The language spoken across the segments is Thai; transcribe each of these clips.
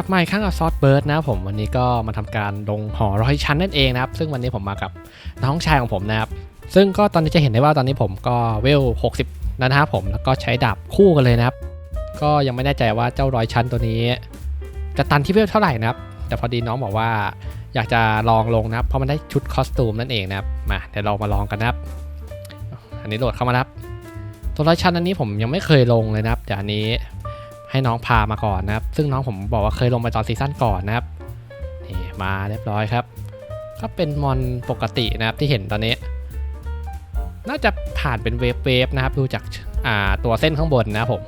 กลับมาอีกครั้งกับซอสเบิร์ดนะผมวันนี้ก็มาทำการลงหอร้อยชั้นนั่นเองนะครับ ซึ่งวันนี้ผมมากับน้องชายของผมนะครับ ซึ่งก็ตอนนี้จะเห็นได้ว่าตอนนี้ผมก็เวล 60 นะครับผมแล้วก็ใช้ดาบคู่กันเลยนะครับ ก็ยังไม่แน่ใจว่าเจ้าร้อยชั้นตัวนี้ จะตันที่เวลเท่าไหร่นะครับ แต่พอดีน้องบอกว่าอยากจะลองลงนะครับ เพราะมันได้ชุดคอสตูมนั่นเองนะครับมาเดี๋ยวเรามาลองกันนะครับ อันนี้โหลดเข้ามาครับตัวร้อยชั้นอันนี้ผมยังไม่เคยลงเลยนะครับเดี๋ยวอันนี้ ให้น้องพามาก่อนนะครับ ซึ่งน้องผมบอกว่าเคยลงไปตอนซีซั่นก่อนนะครับนี่มาเรียบร้อยครับ ก็เป็นมอนปกตินะครับที่เห็นตอนนี้ น่าจะผ่านเป็นเวฟเวฟนะครับดูจากอ่าตัวเส้นข้างบนนะครับผม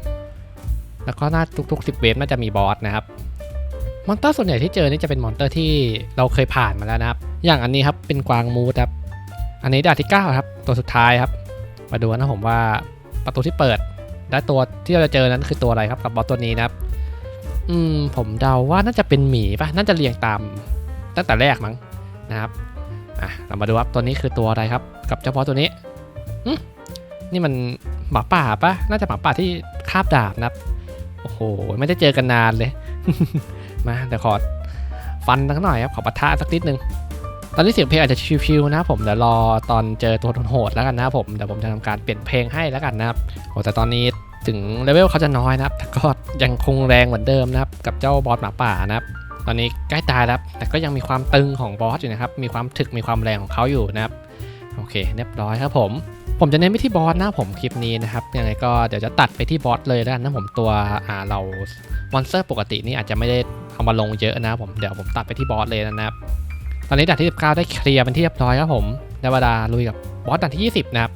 แล้วก็น่าทุกๆ10เวฟน่าจะมีบอสนะครับมอนเตอร์ส่วนใหญ่ที่เจอนี่จะเป็นมอนเตอร์ที่เราเคยผ่านมาแล้วนะครับ อย่างอันนี้ครับเป็นกวางมูดครับอันนี้ด่านที่9ครับตัวสุดท้ายครับ มาดูนะผมว่าประตูที่เปิด และตัวที่เราจะเจอนั้นคือตัวอะไรครับกับบอสตัวนี้นะครับ อืมผมเดาว่าน่าจะเป็นหมีปะน่าจะเรียงตามตั้งแต่แรกมั้งนะครับอะเรามาดูครับตัวนี้คือตัวอะไรครับ กับเจ้าบอสตัวนี้อืมนี่มันหมาป่าปะน่าจะหมาป่าที่คาบดาบนะครับโอ้โหไม่ได้เจอกันนานเลย มาเดี๋ยวขอฟันสักหน่อยครับขอปะทะสักนิดนึง ตอนนี้เสียงเพลงอาจจะชิวๆนะผมเดี๋ยวรอตอนเจอตัวโหดแล้วกันนะผมเดี๋ยวผมจะทำการเปลี่ยนเพลงให้แล้วกันนะครับโอ้แต่ตอนนี้ถึงเลเวลเขาจะน้อยนะครับแต่ก็ยังคงแรงเหมือนเดิมนะครับกับเจ้าบอสหมาป่านะครับตอนนี้ใกล้ตายแล้วแต่ก็ยังมีความตึงของบอสอยู่นะครับมีความถึกมีความแรงของเขาอยู่นะครับโอเคเรียบร้อยครับผมผมจะเน้นไปที่บอสนะผมคลิปนี้นะครับยังไงก็เดี๋ยวจะตัดไปที่บอสเลยแล้วกันนะผมตัวอ่าเรามอนสเตอร์ปกตินี่อาจจะไม่ได้เอามาลงเยอะนะผมเดี๋ยวผมตัดไปที่บอสเลยนะครับ ตอนนี้ด่านที่ 19 ได้เคลียร์เป็นที่เรียบร้อยครับผมได้เวลาลุยกับบอสด่านที่ 20 นะครับ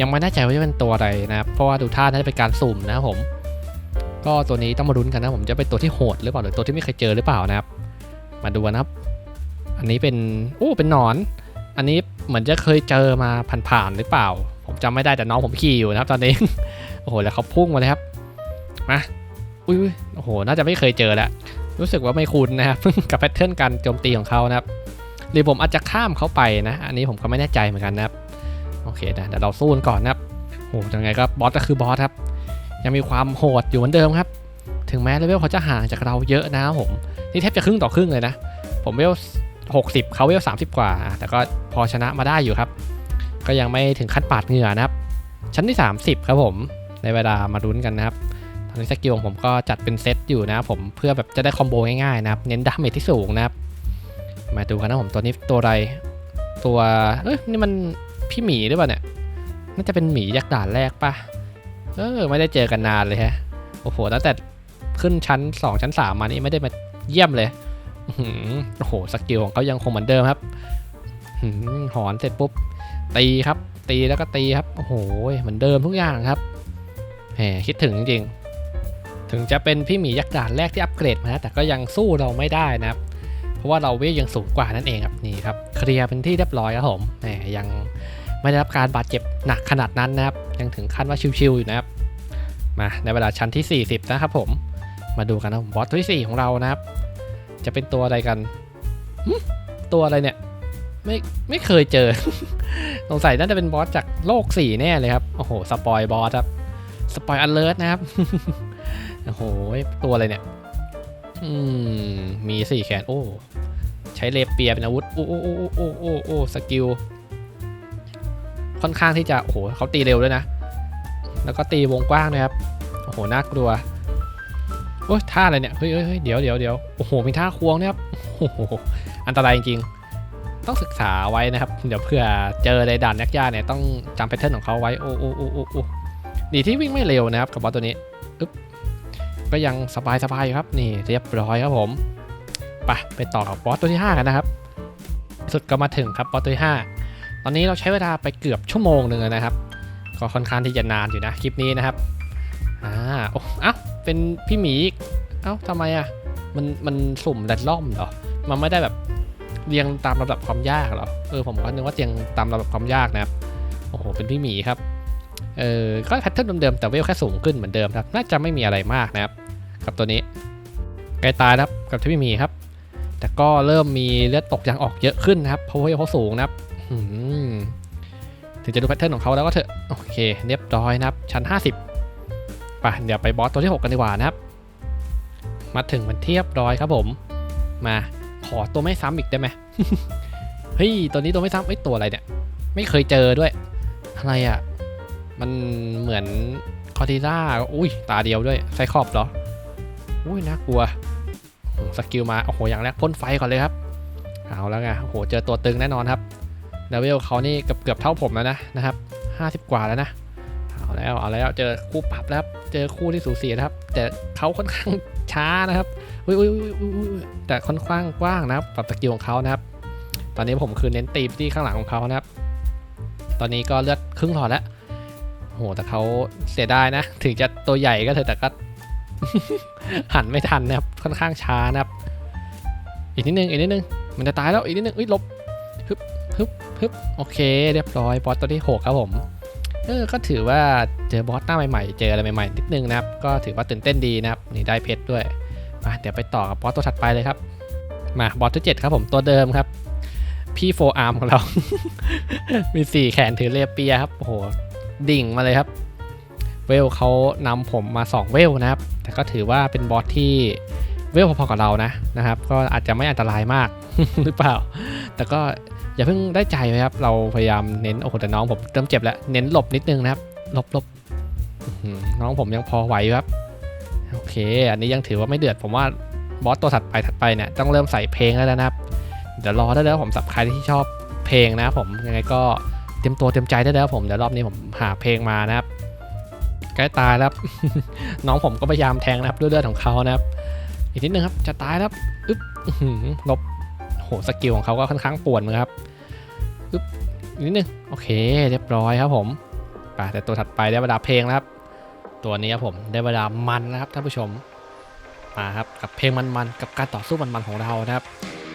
ยังไม่แน่ใจว่าจะเป็นตัวอะไรนะครับ เพราะว่าดูท่าน่าจะเป็นการสุ่มนะครับผม ก็ตัวนี้ต้องมาลุ้นกันนะผมจะเป็นตัวที่โหดหรือเปล่าหรือตัวที่ไม่เคยเจอหรือเปล่านะครับ มาดูนะครับ อันนี้เป็นโอ้เป็นหนอน อันนี้เหมือนจะเคยเจอมาผ่านๆหรือเปล่า ผมจำไม่ได้แต่น้องผมขี่อยู่นะครับ ตอนนี้ โอ้โหแล้วเขาพุ่งมาเลยครับ มาอุ้ยโอ้โห น่าจะไม่เคยเจอแล้ว รู้สึกว่าไม่คุ้นนะครับ กับแพทเทิร์นการโจมตีของเขานะครับ หรือผมอาจจะข้ามเขาไปนะ อันนี้ผมก็ไม่แน่ใจเหมือนกันนะครับ โอเคนะเดี๋ยวเราสู้กันก่อนนะครับโหยังไงก็บอสก็คือบอสครับ ยังมีความโหดอยู่เหมือนเดิมครับ ถึงแม้เลเวลเขาจะห่างจากเราเยอะนะครับผม นี่แทบจะครึ่งต่อครึ่งเลยนะ ผมเวล60 เขาเวล30 กว่า แต่ก็พอชนะมาได้อยู่ครับ ก็ยังไม่ถึงขั้นปาดเหงื่อนะครับ ชั้นที่ 30 ครับผม ในเวลามาลุ้นกันนะครับตอนนี้สกิลของผมก็จัดเป็นเซตอยู่นะครับผม เพื่อแบบจะได้คอมโบง่ายๆนะครับ เน้นดาเมจที่สูงนะครับ มาดูกันนะผมตัวนี้ตัวอะไร ตัวเอ้ยนี่มันพี่หมีหรือเปล่าเนี่ยน่าจะเป็นหมียักษ์ด่านแรกปะเออไม่ได้เจอกันนานเลยฮะโอ้โหตั้งแต่ขึ้นชั้น 2 ชั้น 3 มานี่ไม่ได้มาเยี่ยมเลยโอ้โหสกิลของเขายังคงเหมือนเดิมครับหอนเสร็จปุ๊บ ตีครับ ตีแล้วก็ตีครับโอ้โหเหมือนเดิมทุกอย่างครับแหมคิดถึงจริงถึงจะเป็นพี่หมียักษ์ด่านแรกที่อัปเกรดมานะแต่ก็ยังสู้เราไม่ได้นะครับ ราะว่าเราเวลยังสูงกว่านั่นเองครับนี่ครับเคลียร์เป็นที่เรียบร้อยครับผมแหมยังไม่ได้รับการบาดเจ็บหนักขนาดนั้นนะครับ ยังถึงขั้นว่าชิวๆอยู่นะครับมาในเวลาชั้นที่ 40 นะครับผมมาดูกันนะบอสตัวที่4ของเรานะครับ จะเป็นตัวอะไรกันตัวอะไรเนี่ย ไม่ไม่เคยเจอสงสัยน่าจะเป็นบอสจากโลก4แน่เลยครับโอ้โหสปอยบอสครับสปอยอันเลอร์นะครับโอ้โหตัวอะไรเนี่ย อืมมีสี่แขนโอ้ ใช้เลเปียเป็นอาวุธโอ้โอ้โอ้โอ้โอ้โอ้สกิลค่อนข้างที่จะโอ้โหเขาตีเร็วด้วยนะ แล้วก็ตีวงกว้างนะครับโอ้โหน่ากลัวโอ้ยท่าอะไรเนี่ยเฮ้ยเฮ้ยเดี๋ยวเดี๋ยวเดี๋ยวโอ้โหมีท่าควงนี่ยครับโอ้โหอันตรายจริงๆ ต้องศึกษาไว้นะครับเดี๋ยวเผื่อเจอในด่านยากๆเนี่ยต้องจำแพทเทิร์นของเขาไว้โอ้โอ้โอ้โอ้โอ้ดีที่วิ่งไม่เร็วนะครับกับบอสตัวนี้ก็ยังสบายๆอยู่ครับนี่เรียบร้อยครับผม ไปไปต่อกับบอสตัวที่ 5 กันนะครับ สุดก็มาถึงครับบอสตัวที่ 5 ตอนนี้เราใช้เวลาไปเกือบชั่วโมงหนึ่งแล้วนะครับ ก็ค่อนข้างที่จะนานอยู่นะคลิปนี้นะครับอ่าโอ้เอ้าเป็นพี่หมีเอ้าทำไมอะมันมันสุ่มแรนดอมเหรอมันไม่ได้แบบเรียงตามระดับความยากเหรอเออผมก็นึกว่าเรียงตามระดับความยากนะครับโอ้โหเป็นพี่หมีครับเออก็แพทเทิร์นเดิมๆแต่เวลแค่สูงขึ้นเหมือนเดิมครับ น่าจะไม่มีอะไรมากนะครับ กับตัวนี้ใกลตายครับกับที่ไม่หมีครับ แต่ก็เริ่มมีเลือดตกยางออกเยอะขึ้นนะครับเพราะว่าเขาสูงนะครับถึงจะดูแพทเทิร์นของเขาแล้วก็เถอะโอเคเรียบร้อยนะครับ ชั้น 50ไปเดี๋ยวไปบอสตัวที่ 6 กันดีกว่านะครับ มาถึงมันเทียบร้อยครับผม มาขอตัวไม่ซ้ำอีกได้ไหมเฮ้ยตัวนี้ตัวไม่ซ้ำไอ้ตัวอะไรเนี่ย ไม่เคยเจอด้วย อะไรอะ่ะ มันเหมือนคอร์ติล่าอุ้ยตาเดียวด้วยไซครอบเหรออุ้ยน่ากลัว สกิลมา โอ้โห อย่างแรกพ่นไฟก่อนเลยครับ เอาแล้วไง โอ้โห เจอตัวตึงแน่นอนครับเลเวลเขานี่เกือบเกือบเท่าผมแล้วนะนะครับ 50 กว่าแล้วนะ เอาแล้ว เอาแล้ว เจอคู่ปรับแล้วครับ เจอคู่ที่สูสีนะครับ แต่เขาค่อนข้างช้านะครับ อุ้ยอุ้ยอุ้ยอุ้ยอุ้ยแต่ค่อนข้างกว้างนะครับปรับสกิลของเขานะครับ ตอนนี้ผมคือเน้นตีมที่ข้างหลังของเขานะครับ ตอนนี้ก็เลือดครึ่งหลอดแล้วโอ้โหแต่เขาเสียดายนะ ถึงจะตัวใหญ่ก็เถอะแต่ก็ หันไม่ทันนะครับ ค่อนข้างช้านะครับ อีกนิดนึง อีกนิดนึง มันจะตายแล้ว อีกนิดนึงเอ้ยลบฮึบฮึบฮึบโอเค เรียบร้อย บอสตัวที่หกครับผม เออ ก็ถือว่าเจอบอสหน้าใหม่ๆ เจออะไรใหม่ๆ นิดนึงนะครับ ก็ถือว่าตื่นเต้นดีนะครับ นี่ได้เพชรด้วย มาเดี๋ยวไปต่อกับบอสตัวถัดไปเลยครับ มาบอสที่ 7 ครับผม ตัวเดิมครับ พี่โฟอาร์มของเรา มีสี่แขนถือเลเปียครับ โอ้โห ดิ่งมาเลยครับ เวลเขานำผมมา 2 เวลนะครับ แต่ก็ถือว่าเป็นบอสที่เวลพอๆกับเรานะนะครับ ก็อาจจะไม่อันตรายมากหรือเปล่า แต่ก็อย่าเพิ่งได้ใจเลยครับ เราพยายามเน้นโอ้โหแต่น้องผมเริ่มเจ็บแล้ว เน้นหลบนิดนึงนะครับหลบหลบน้องผมยังพอไหวครับโอเค อันนี้ยังถือว่าไม่เดือดผมว่าบอสตัวถัดไปถัดไปเนี่ยต้องเริ่มใส่เพลงแล้วนะครับ เดี๋ยวรอได้แล้วผมสับใครที่ชอบเพลงนะผมยังไงก็เตรียมตัวเตรียมใจได้แล้วผมเดี๋ยวรอบนี้ผมหาเพลงมานะครับ ใกล้ตายแล้วน้องผมก็พยายามแทงนะครับด้วยเลือดของเขานะครับ อีกนิดนึงครับจะตายแล้วอึ๊บลบโหสกิลของเขาก็ค่อนข้างป่วนนะครับอึ๊บอีกนิดนึงโอเค เรียบร้อยครับผมไปแต่ตัวถัดไปได้เวลาเพลงแล้วครับ ตัวนี้ครับผมได้เวลามันนะครับท่านผู้ชมมาครับกับเพลงมันๆกับการต่อสู้มันๆของเรานะครับ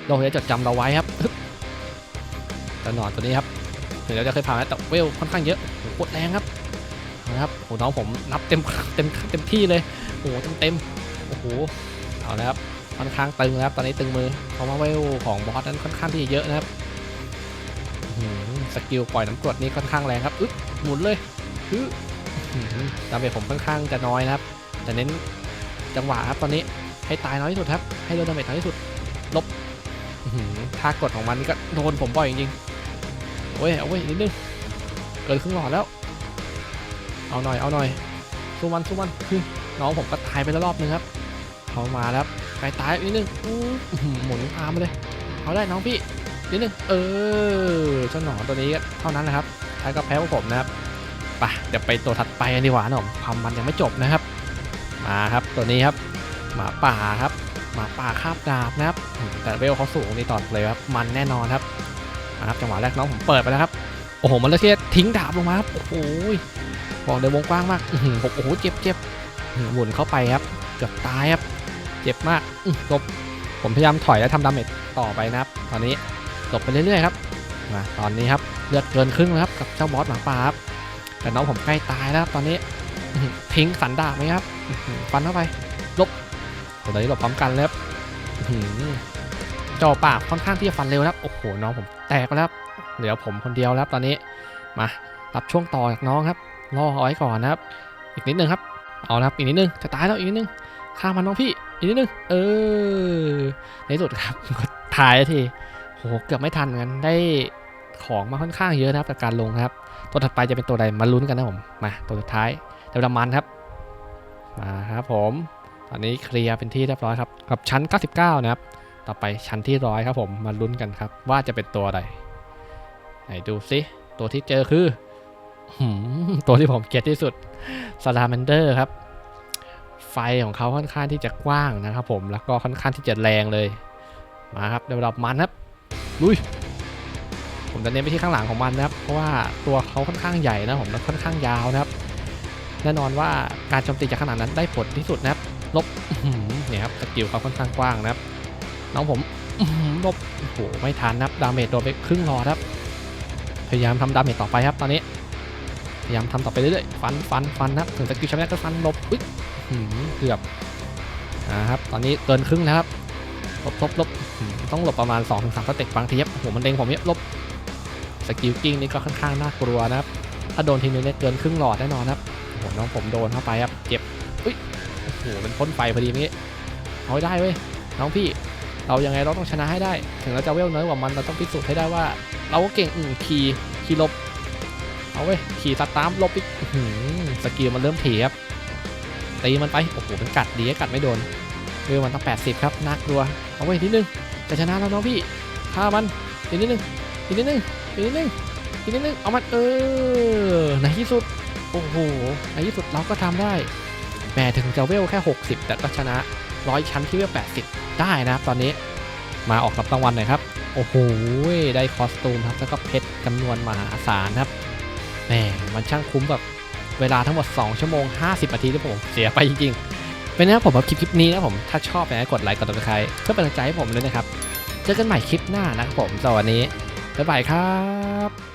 โลกจะจดจำเราไว้ครับฮึบตหนอนตัวนี้ครับถึงเราจะเคยผ่านแล้วแต่เวลค่อนข้างเยอะโอ้โหโคตรแรงครับ นะครับโอ้โหน้องผมนับเต็มเต็มเต็มที่เลยโอ้โหเต็มเต็มโอ้โหเอาแล้วครับค่อนข้างตึงแล้วครับตอนนี้ตึงมือเพราะว่าเวลของบอสนั้นค่อนข้างที่จะเยอะนะครับสกิลปล่อยน้ำกรดนี่ค่อนข้างแรงครับอึ๊บหมุนเลยฮึดาเมจผมค่อนข้างจะน้อยนะครับ แต่เน้นจังหวะครับตอนนี้ให้ตายน้อยที่สุดครับ ให้โดนดาเมจน้อยที่สุดอื้อหือท่ากดของมันก็โดนผมบ่อยจริงๆโอ้ยเอาเว้ยนิดนึงเกินครึ่งหลอดแล้ว เอาหน่อย เอาหน่อยสู้มันสู้มันคือน้องผมก็ตายไปแล้วรอบนึงครับเขามาแล้วครับใกล้ตายนิดนึงหมุนอาร์มมาเลย เอาได้น้องพี่นิดนึงเออเจ้าหนอนตัวนี้ก็เท่านั้นแหละครับท้ายก็แพ้พวกผมนะครับไปเดี๋ยวไปตัวถัดไปกันดีกว่านะผมความมันยังไม่จบนะครับ มาครับตัวนี้ครับหมาป่าครับหมาป่าคาบดาบนะครับ แต่เวลเขาสูงนี่ต่อเลยครับมันแน่นอนครับมาครับจังหวะแรกน้องผมเปิดไปแล้วครับโอ้โหมันเลยแค่ทิ้งดาบลงมาครับโอ้โห บอกเลยวงกว้างมากหือผมโอ้โหเจ็บเจ็บหมุนเข้าไปครับเกือบตายครับ เจ็บมากลบผมพยายามถอยและทำดาเมจต่อไปนะครับ ตอนนี้หลบไปเรื่อยๆครับมาตอนนี้ครับเลือดเกินครึ่งแล้วครับกับเจ้าบอสหมาป่าครับแต่น้องผมใกล้ตายแล้วครับตอนนี้ทิ้งสันดาบไหมครับฟันเข้าไปลบตอนนี้หลบพร้อมกันแล้วครับอื้อหือจอปากค่อนข้างที่จะฟันเร็วนะครับโอ้โหน้องผมแตกแล้วครับเหลือผมคนเดียวแล้วตอนนี้มารับช่วงต่อจากน้องครับ รอเอาไว้ก่อนนะครับ อีกนิดนึงครับ เอาละครับ อีกนิดนึง จะตายแล้วอีกนิดนึงฆ่ามันน้องพี่ อีกนิดนึง เออ ในสุดครับถ่ายทีโห เกือบไม่ทันกัน ได้ของมาค่อนข้างเยอะนะครับจากการลงครับ ตัวถัดไปจะเป็นตัวใดมาลุ้นกันนะผม มา ตัวสุดท้ายเดวเรามันครับ มาครับผม ตอนนี้เคลียร์เป็นที่เรียบร้อยครับ กับชั้น 99 นะครับ ต่อไปชั้นที่ร้อยครับผม มาลุ้นกันครับ ว่าจะเป็นตัวอะไหนดูซิ ตัวที่เจอคือ ตัวที่ผมเกลียดที่สุดซาลามนเดอร์ครับ ไฟของเขาค่อนข้างที่จะกว้างนะครับผมแล้วก็ค่อนข้างที่จะแรงเลย มาครับเดี๋ยวเรามันครับลุยผมจะเน้นไปที่ข้างหลังของมันนะครับ เพราะว่าตัวเขาค่อนข้างใหญ่นะผมแล้วค่อนข้างยาวนะครับ แน่นอนว่าการโจมตีจากขนาดนั้นได้ผลที่สุดนะครับ ลบเนี่ยครับสกิลเขาค่อนข้างกว้างนะครับ น้องผมลบโอ้โหไม่ทันนะครับดาเมจโดนไปครึ่งหลอดครับ พยายามทำดาเมจต่อไปครับตอนนี้ พยายามทำต่อไปเรื่อยๆ ฟัน ฟัน ฟันนะถึงสกิลช้ไม่ได้ก็ฟันลบอุ๊ยเกือบนะครับ ตอนนี้เกินครึ่งแล้วครับ ลบลบลบต้องหลบประมาณ2-3ถึงสามสเต็ปบางทีครับโอ้โหมันเด้งผมเนี่ยลบ สกิลกิ้งนี่ก็ค่อนข้างน่ากลัวนะครับ ถ้าโดนทีนึงเนี่ยเกินครึ่งหลอดแน่นอนครับโอ้โหน้องผมโดนเข้าไปครับ เจ็บ อุ้ย โอ้โหเป็นพ่นไฟพอดีเมื่อกี้เอาให้ได้เว้ย น้องพี่ เรายังไงเราต้องชนะให้ได้ ถึงเราจะเวลน้อยกว่ามัน เราต้องพิสูจน์ให้ได้ว่า เราก็เก่งอืมขี่ขี่หลบ เอาเว้ยขี่สตาร์มลบอีกอสกิลมันเริ่มเถี่ครับตีมันไป โอ้โหเป็นกัดดีกัดไม่โดนเวลมันต้อง80 ครับน่ากลัว เอาไว้นิดนึงจะชนะแล้วน้องพี่ฆ่ามันอีกนิดนึงอีกนิดนึงอีกนิดนึงอีกนิดนึงเอามันเออในที่สุดโอ้โหในที่สุดเราก็ทำได้แหมถึงจะเวลแค่ 60 แต่ก็ชนะร้อยชั้นที่เวล80 ได้นะครับตอนนี้มาออกรับรางวัลหน่อยครับ โอ้โหได้คอสตูมครับแล้วก็เพชรจำนวนมหาศาลครับ แหมมันช่างคุ้มแบบเวลาทั้งหมด 2 ชั่วโมง 50นาทีที่ผมเสียไปจริงๆ เป็นนะครับผมกับคลิปคลิปนี้นะผมถ้าชอบนะกดไลค์กดติดตามเพื่อเป็นกำลังใจให้ผมด้วยนะครับ เจอกันใหม่คลิปหน้านะครับผมสำหรับวันนี้บ๊ายบายครับ